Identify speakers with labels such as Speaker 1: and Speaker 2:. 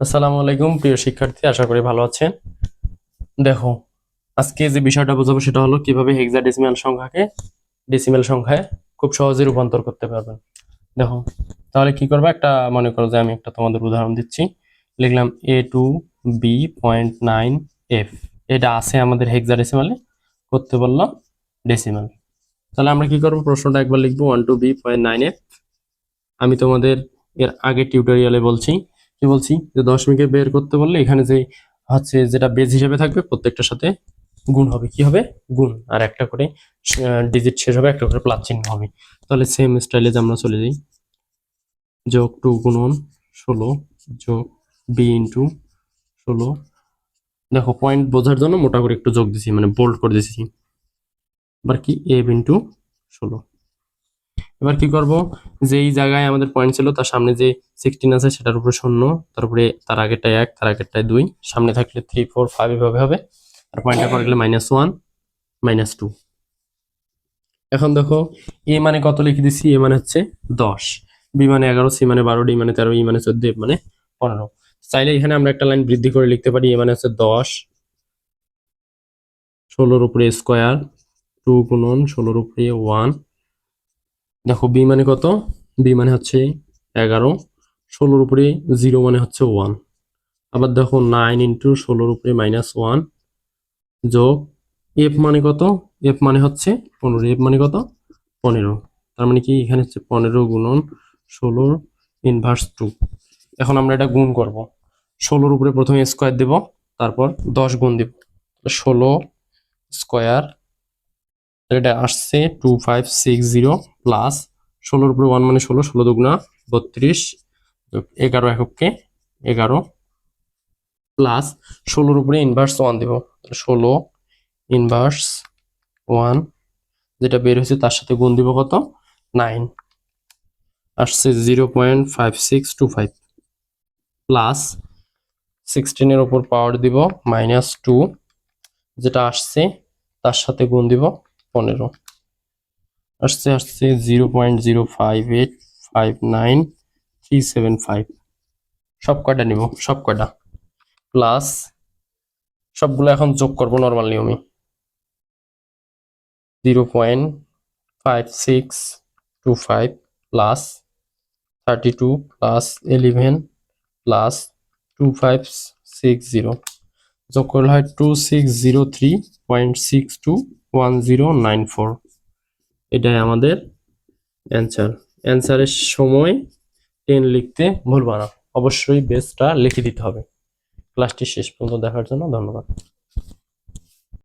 Speaker 1: আসসালামু আলাইকুম, প্রিয় শিক্ষার্থী, আশা করি ভালো আছেন। দেখো, আজকে যে বিষয়টা বোঝাবো সেটা হলো কীভাবে হেক্সাডেসিমাল সংখ্যাকে ডেসিমাল সংখ্যায় খুব সহজে রূপান্তর করতে পারবেন। দেখো, তাহলে কি করবে? একটা মনে করো যে আমি একটা তোমাদের উদাহরণ দিচ্ছি। লিখলাম A two B point nine F এটা আছে আমাদের হেক্সাডেসিমালে করতে বললাম ডেসিমাল তাহলে আমরা কি করব? প্রশ্নটা একবার লিখব one two B point nine F আমি তোমাদের এর আগে টিউটোরিয়ালে বলছি কি বলছি? যে দশমিকে বের করতে বললে এখানে যে হচ্ছে যেটা বেজ হিসেবে থাকবে প্রত্যেকটার সাথে গুণ হবে। কি হবে? গুণ। আর একটা করে ডিজিট শেষ হবে, একটা করে প্লাস চিহ্ন হবে। তাহলে সেম স্টাইলে আমরা চলে যাই। যোগ টু গুণন ষোলো, যোগ বি ইন্টু ষোলো। দেখো পয়েন্ট বোঝার জন্য মোটা করে একটু যোগ দিছি মানে বোল্ড করে দিছি। এবার কি? এ ইন্টু ষোলো। এবার কি করব? যেই জায়গায় আমাদের পয়েন্ট ছিল, তার সামনে যে সিক্সটিন আছে, সেটার উপরে শূন্য, তারপরে তার আগেরটায় এক, তার আগেরটায় দুই, সামনে থাকলে থ্রি ফোর ফাইভ এভাবে হবে। আর পয়েন্টটা পর গেলে মাইনাস ওয়ান মাইনাস টু এখন দেখো, এ মানে কত লিখে দিছি? এ মানে হচ্ছে দশ। বি মানে এগারো, সি মানে বারো, ডি মানে তেরো, ই মানে চোদ্দ, এফ মানে পনেরো। চাইলে এখানে আমরা একটা লাইন বৃদ্ধি করে লিখতে পারি, এ মানে হচ্ছে দশ ষোলোর উপরে স্কোয়ার টু গুণন ষোলোর উপরে ওয়ান দেখো বি মানে কত? বি মানে হচ্ছে এগারো, ষোলোর উপরে জিরো মানে হচ্ছে ওয়ান আবার দেখো নাইন ইন্টু ষোলোর উপরে মাইনাস ওয়ান যোগ এফ মানে কত? এফ মানে হচ্ছে পনেরো। এফ মানে কত? পনেরো। তার মানে কি? এখানে হচ্ছে পনেরো গুণন ষোলোর ইনভার্স টু এখন আমরা এটা গুণ করব। ষোলোর উপরে প্রথমে স্কোয়ার দেব, তারপর দশ গুণ দেব। ষোলো স্কোয়ার এটা আসছে two five six zero plus ষোলোর উপরে ওয়ান মানে ষোলো ষোলো দুগুণা বত্রিশ এগারো এককে এগারো প্লাস ষোলোর উপরে ইনভার্স ওয়ান দেব। ষোলো ইনভার্স ওয়ান যেটা বের হয়েছে তার সাথে গুণ দিব কত? নাইন আসছে zero point five six two five plus সিক্সটিনের ওপর পাওয়ার দিব মাইনাস টু যেটা আসছে তার সাথে গুণ দিব পনেরো। আসছে আসছে zero point zero five eight five nine three seven five. সব কয়টা নিব? সব কয়টা? প্লাস সবগুলো এখন যোগ করব নর্মাল নিয়মে। Zero point five six two five plus thirty two plus eleven plus two five six zero. যোগ করলে হয় two six zero three point six two one zero nine four এটাই আমাদের অ্যান্সার অ্যান্সারের সময় টেন লিখতে ভুলবা না। অবশ্যই বেসটা লিখে দিতে হবে। ক্লাসটি শেষ পর্যন্ত দেখার জন্য ধন্যবাদ।